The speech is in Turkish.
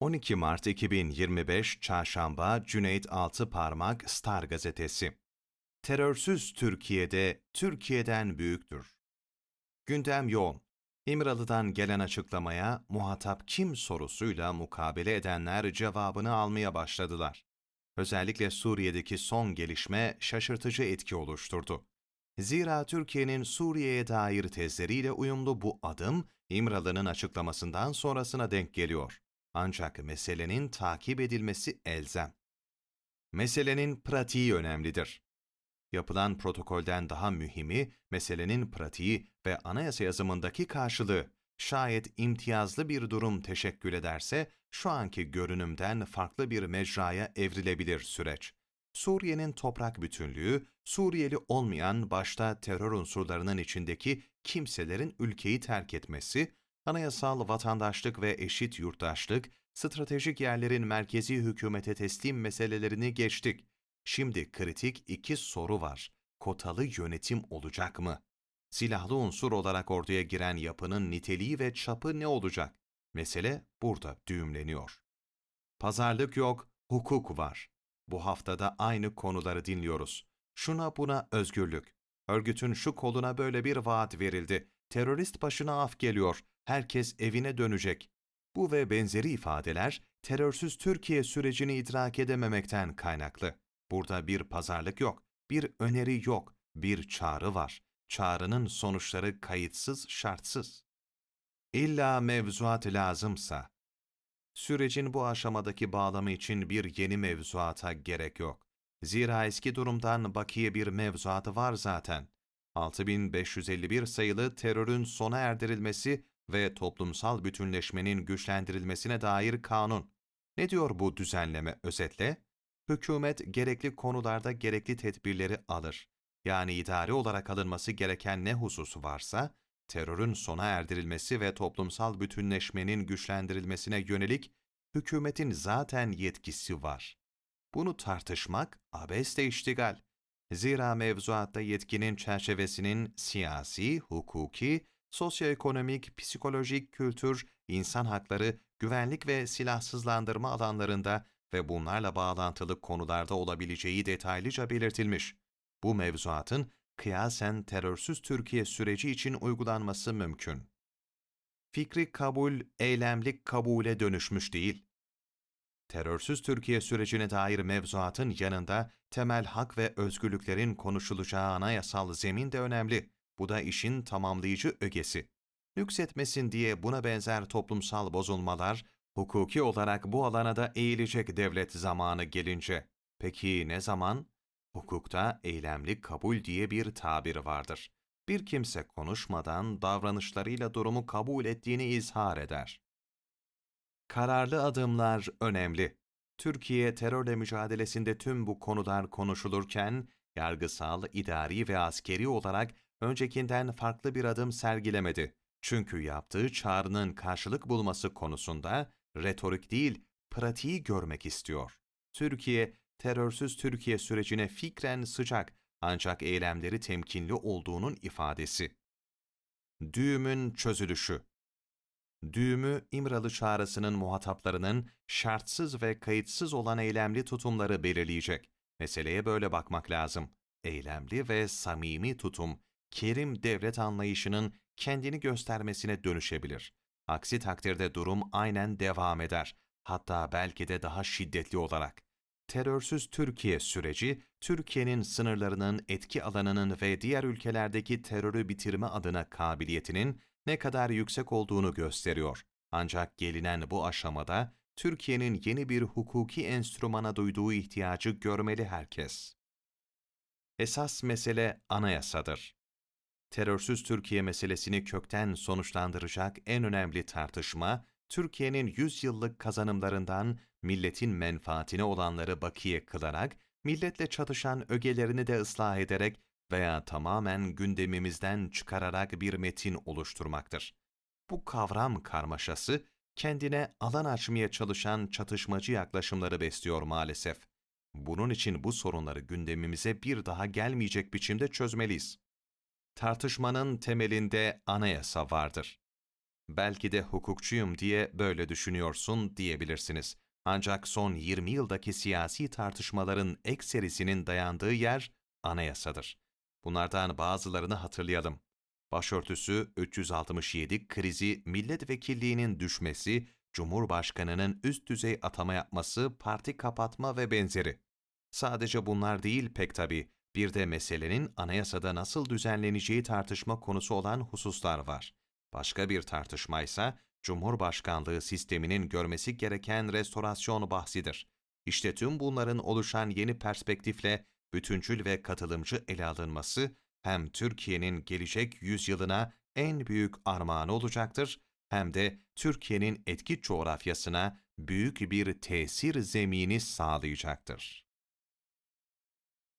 12 Mart 2025 Çarşamba Cüneyt Altıparmak Star Gazetesi Terörsüz Türkiye'de Türkiye'den büyüktür. Gündem yoğun. İmralı'dan gelen açıklamaya muhatap kim sorusuyla mukabele edenler cevabını almaya başladılar. Özellikle Suriye'deki son gelişme şaşırtıcı etki oluşturdu. Zira Türkiye'nin Suriye'ye dair tezleriyle uyumlu bu adım İmralı'nın açıklamasından sonrasına denk geliyor. Ancak meselenin takip edilmesi elzem. Meselenin pratiği önemlidir. Yapılan protokolden daha mühimi meselenin pratiği ve anayasa yazımındaki karşılığı. Şayet imtiyazlı bir durum teşekkül ederse şu anki görünümden farklı bir mecraya evrilebilir süreç. Suriye'nin toprak bütünlüğü, Suriyeli olmayan başta terör unsurlarının içindeki kimselerin ülkeyi terk etmesi, anayasal vatandaşlık ve eşit yurttaşlık, stratejik yerlerin merkezi hükümete teslim meselelerini geçtik. Şimdi kritik iki soru var. Kotalı yönetim olacak mı? Silahlı unsur olarak orduya giren yapının niteliği ve çapı ne olacak? Mesele burada düğümleniyor. Pazarlık yok, hukuk var. Bu haftada aynı konuları dinliyoruz. Şuna buna özgürlük. Örgütün şu koluna böyle bir vaat verildi. Terörist başına af geliyor. Herkes evine dönecek. Bu ve benzeri ifadeler terörsüz Türkiye sürecini idrak edememekten kaynaklı. Burada bir pazarlık yok, bir öneri yok, bir çağrı var. Çağrının sonuçları kayıtsız, şartsız. İlla mevzuat lazımsa, sürecin bu aşamadaki bağlamı için bir yeni mevzuata gerek yok. Zira eski durumdan bakiye bir mevzuatı var zaten. 6551 sayılı terörün sona erdirilmesi ve toplumsal bütünleşmenin güçlendirilmesine dair kanun. Ne diyor bu düzenleme özetle? Hükümet gerekli konularda gerekli tedbirleri alır. Yani idari olarak alınması gereken ne hususu varsa, terörün sona erdirilmesi ve toplumsal bütünleşmenin güçlendirilmesine yönelik hükümetin zaten yetkisi var. Bunu tartışmak abeste iştigal. Zira mevzuatta yetkinin çerçevesinin siyasi, hukuki, sosyoekonomik, psikolojik, kültür, insan hakları, güvenlik ve silahsızlandırma alanlarında ve bunlarla bağlantılı konularda olabileceği detaylıca belirtilmiş. Bu mevzuatın kıyasen terörsüz Türkiye süreci için uygulanması mümkün. Fikri kabul, eylemlik kabule dönüşmüş değil. Terörsüz Türkiye sürecine dair mevzuatın yanında temel hak ve özgürlüklerin konuşulacağı anayasal zemin de önemli. Bu da işin tamamlayıcı ögesi. Nüksetmesin diye buna benzer toplumsal bozulmalar, hukuki olarak bu alana da eğilecek devlet zamanı gelince. Peki ne zaman? Hukukta eylemli kabul diye bir tabir vardır. Bir kimse konuşmadan davranışlarıyla durumu kabul ettiğini izhar eder. Kararlı adımlar önemli. Türkiye terörle mücadelesinde tüm bu konular konuşulurken, yargısal, idari ve askeri olarak öncekinden farklı bir adım sergilemedi. Çünkü yaptığı çağrının karşılık bulması konusunda retorik değil, pratiği görmek istiyor. Türkiye, terörsüz Türkiye sürecine fikren sıcak ancak eylemleri temkinli olduğunun ifadesi. Düğümün çözülüşü Düğümü İmralı çağrısının muhataplarının şartsız ve kayıtsız olan eylemli tutumları belirleyecek. Meseleye böyle bakmak lazım. Eylemli ve samimi tutum, kerim devlet anlayışının kendini göstermesine dönüşebilir. Aksi takdirde durum aynen devam eder. Hatta belki de daha şiddetli olarak. Terörsüz Türkiye süreci, Türkiye'nin sınırlarının etki alanının ve diğer ülkelerdeki terörü bitirme adına kabiliyetinin ne kadar yüksek olduğunu gösteriyor. Ancak gelinen bu aşamada Türkiye'nin yeni bir hukuki enstrümana duyduğu ihtiyacı görmeli herkes. Esas mesele anayasadır. Terörsüz Türkiye meselesini kökten sonuçlandıracak en önemli tartışma, Türkiye'nin 100 yıllık kazanımlarından milletin menfaatine olanları bakiye kılarak, milletle çatışan ögelerini de ıslah ederek veya tamamen gündemimizden çıkararak bir metin oluşturmaktır. Bu kavram karmaşası, kendine alan açmaya çalışan çatışmacı yaklaşımları besliyor maalesef. Bunun için bu sorunları gündemimize bir daha gelmeyecek biçimde çözmeliyiz. Tartışmanın temelinde anayasa vardır. Belki de hukukçuyum diye böyle düşünüyorsun diyebilirsiniz. Ancak son 20 yıldaki siyasi tartışmaların ekserisinin dayandığı yer anayasadır. Bunlardan bazılarını hatırlayalım. Başörtüsü 367 krizi, milletvekilliğinin düşmesi, Cumhurbaşkanının üst düzey atama yapması, parti kapatma ve benzeri. Sadece bunlar değil pek tabii. Bir de meselenin anayasada nasıl düzenleneceği tartışma konusu olan hususlar var. Başka bir tartışma ise Cumhurbaşkanlığı sisteminin görmesi gereken restorasyon bahsidir. İşte tüm bunların oluşan yeni perspektifle bütüncül ve katılımcı ele alınması hem Türkiye'nin gelecek yüzyılına en büyük armağanı olacaktır hem de Türkiye'nin etki coğrafyasına büyük bir tesir zemini sağlayacaktır.